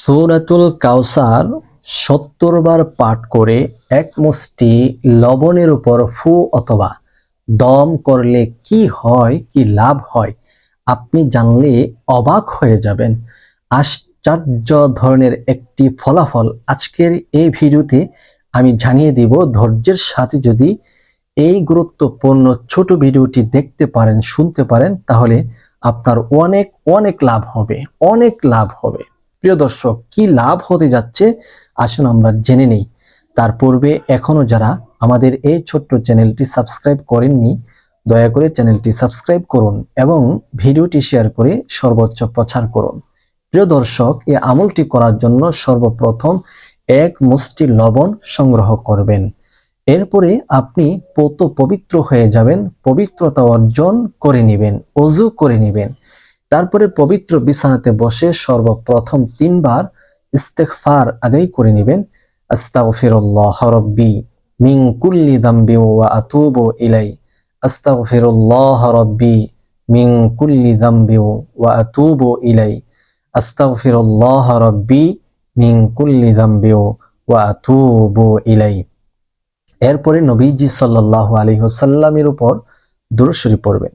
সূরাতুল কাউসার সত্তর বার পাঠ করে এক মুষ্টি লবণের উপর ফু অথবা দম করলে কি হয়, কি লাভ হয়, আপনি জানলে অবাক হয়ে যাবেন। আশ্চর্য ধরনের একটি ফলাফল আজকের এই ভিডিওতে আমি জানিয়ে দিব। ধৈর্যের সাথে যদি এই গুরুত্বপূর্ণ ছোট ভিডিওটি দেখতে পারেন, শুনতে পারেন, তাহলে আপনার অনেক অনেক লাভ হবে, অনেক লাভ হবে। প্রিয় দর্শক, কি লাভ হতে যাচ্ছে? আসুন আমরা জেনে নেই। তার পূর্বে এখনও যারা আমাদের এই ছোট্ট চ্যানেলটি সাবস্ক্রাইব করেননি, দয়া করে চ্যানেলটি সাবস্ক্রাইব করুন এবং ভিডিওটি শেয়ার করে সর্বোচ্চ প্রচার করুন। প্রিয় দর্শক এই আমলটি করার জন্য সর্বপ্রথম এক মুষ্টি লবণ সংগ্রহ করবেন। এরপরে আপনি পত পবিত্র হয়ে যাবেন, পবিত্রতা অর্জন করে নেবেন, অজু করে নেবেন। তারপরে পবিত্র বিছানাতে বসে সর্বপ্রথম তিনবার ইস্তেগফার আদায় করে নেবেন। আস্তাগফিরুল্লাহ রাব্বি মিন কুল্লি যামবি ওয়া আতুবু ইলাই আস্তাগফিরুল্লাহ রাব্বি মিন কুল্লি যামবি ওয়া আতুবু ইলাই আস্তাগফিরুল্লাহ রাব্বি মিন কুল্লি যামবি ওয়া আতুবু ইলাই এরপরে নবীজি সাল্লাল্লাহু আলাইহি ওয়াসাল্লামের উপর দুরূদ শরীফ পড়বেন।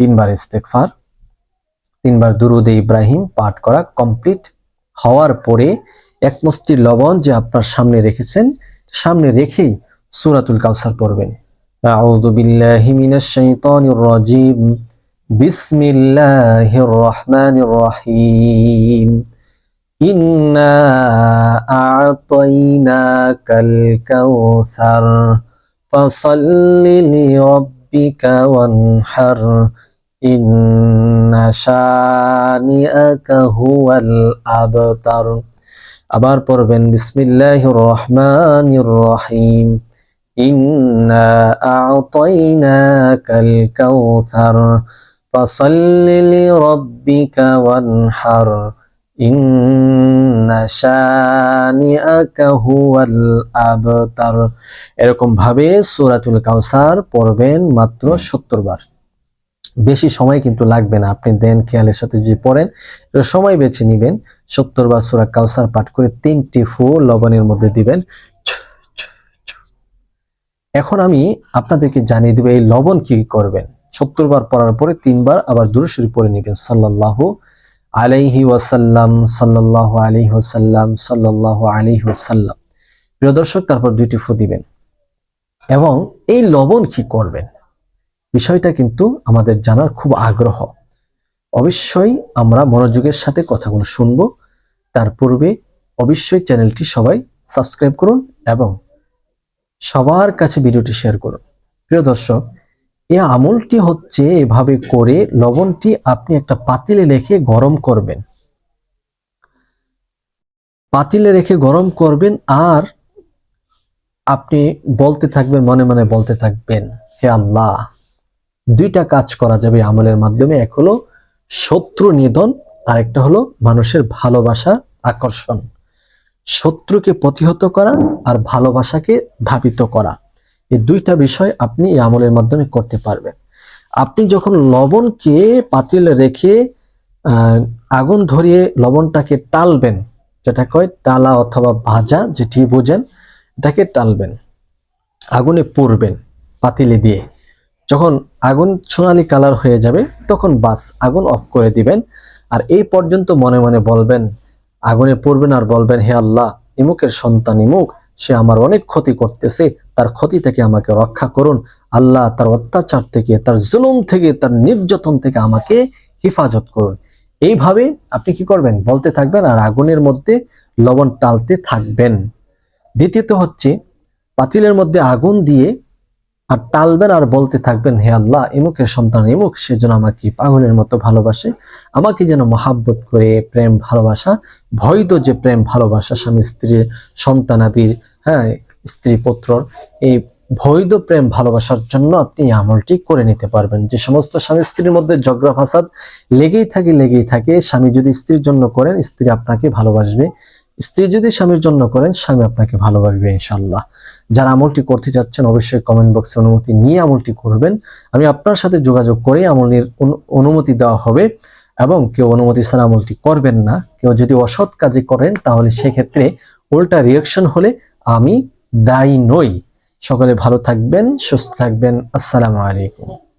তিনবার ইস্তেকফার তিনবার দুরুদে ইব্রাহিম পাঠ করা কমপ্লিট হওয়ার পরে এক মুষ্টি লবণ যে আপনার সামনে রেখেছেন, সামনে রেখেই সূরাতুল কাউসার পড়বেন। ইন্না আ'তাইনাকাল কাউসার। ফাসাল্লি লিরাব্বিকা ওয়ানহার। আবার পড়বেন বিসমিল্লাহির রহমানির রহিম এরকম ভাবে সূরাতুল কাউসার পড়বেন মাত্র 70 বার। বেশি সময় কিন্তু লাগবে না। আপনি দেন খেয়ালের সাথে যে পড়েন সময় বেছে নেবেন। সত্তর বার সুরা কাউসার পাঠ করে তিনটি ফু লবণের মধ্যে দিবেন। এখন আমি আপনাদেরকে জানিয়ে দেব এই লবণ কি করবেন। সত্তর বার পড়ার পরে তিনবার আবার দুরুশরী পড়ে নেবেন। সাল্লাল্লাহু আলাইহি ওয়াসাল্লাম, সাল্লাল্লাহু আলাইহি ওয়াসাল্লাম, সাল্লাল্লাহু আলাইহি ওয়াসাল্লাম। প্রিয় দর্শক, তারপর দুইটি ফু দিবেন। এবং এই লবণ কি করবেন? বিষয়টা কিন্তু আমাদের জানার খুব আগ্রহ। অবশ্যই আমরা মনোযোগের সাথে কথাগুলো শুনব। তার পূর্বে অবশ্যই চ্যানেলটি সবাই সাবস্ক্রাইব করুন এবং সবার কাছে ভিডিওটি শেয়ার করুন। প্রিয় দর্শক, এ আমলটি হচ্ছে এভাবে করে লবণটি আপনি একটা পাতিলে রেখে গরম করবেন। পাতিলে রেখে গরম করবেন আর আপনি বলতে থাকবেন, মনে মনে বলতে থাকবেন, হে আল্লাহ। দুইটা কাজ করা যাবে আমলের মাধ্যমে। এক হলো শত্রু নিধন আর একটা হলো মানুষের ভালোবাসা আকর্ষণ। শত্রুকে প্রতিহত করা আর ভালোবাসাকে ধাবিত করা। এই দুইটা বিষয় আপনি এই আমলের মাধ্যমে করতে পারবেন। আপনি যখন লবণকে পাতিল রেখে আগুন ধরিয়ে লবণটাকে টালবেন, যেটা কয় টালা অথবা ভাজা, যেটি বোঝেন, এটাকে টালবেন। আগুনে পুরবেন পাতিলে দিয়ে। যখন আগুন সোনালি কালার হয়ে যাবে, তখন বাস আগুন অফ করে দিবেন। আর এই পর্যন্ত মনে মনে বলবেন, আগুনে পড়বেন আর বলবেন, হে আল্লাহ, ইমুকের সন্তান ইমুক, সে আমার অনেক ক্ষতি করতেছে, তার ক্ষতি থেকে আমাকে রক্ষা করুন। আল্লাহ তার অত্যাচার থেকে, তার জুলুম থেকে, তার নির্যাতন থেকে আমাকে হেফাজত করুন। এইভাবে আপনি কি করবেন? বলতে থাকবেন আর আগুনের মধ্যে লবণ টালতে থাকবেন। দ্বিতীয়ত হচ্ছে, পাতিলের মধ্যে আগুন দিয়ে আর টালবেন আর বলতে থাকবেন, হে আল্লাহ, এমুকের সন্তান এমুক, সে যেন আমাকে পাগলের মতো ভালোবাসে। আমাকে যেন মহাব্বত করে, প্রেম, ভালোবাসা বৈধ যে প্রেম, ভালোবাসা, স্বামী স্ত্রীর সন্তানাদির হ্যাঁ স্ত্রী, পুত্রর, এই বৈধ প্রেম, ভালোবাসার জন্য আপনি আমলটি করে নিতে পারবেন। যে সমস্ত স্বামী, স্ত্রীর মধ্যে ঝগড়া ফাসাদ লেগেই থাকে লেগেই থাকে। স্বামী যদি স্ত্রীর জন্য করেন, স্ত্রী আপনাকে ভালোবাসবে। স্ত্রী যদি স্বামীর জন্য করেন, স্বামী আপনাকে ভালোবাসবে ইনশাল্লাহ যারা আমলটি করতে যাচ্ছেন অবশ্যই কমেন্ট বক্সে অনুমতি নিয়ে আমলটি করবেন। আমি আপনার সাথে যোগাযোগ করে আমলের অনু- অনুমতি দেওয়া হবে এবং কেউ অনুমতি ছাড়া আমলটি করবেন না। কেউ যদি অসৎ কাজে করেন, তাহলে সেক্ষেত্রে উল্টা রিয়াকশন হলে আমি দায়ী নই। সকলে ভালো থাকবেন, সুস্থ থাকবেন। আসসালামু আলাইকুম।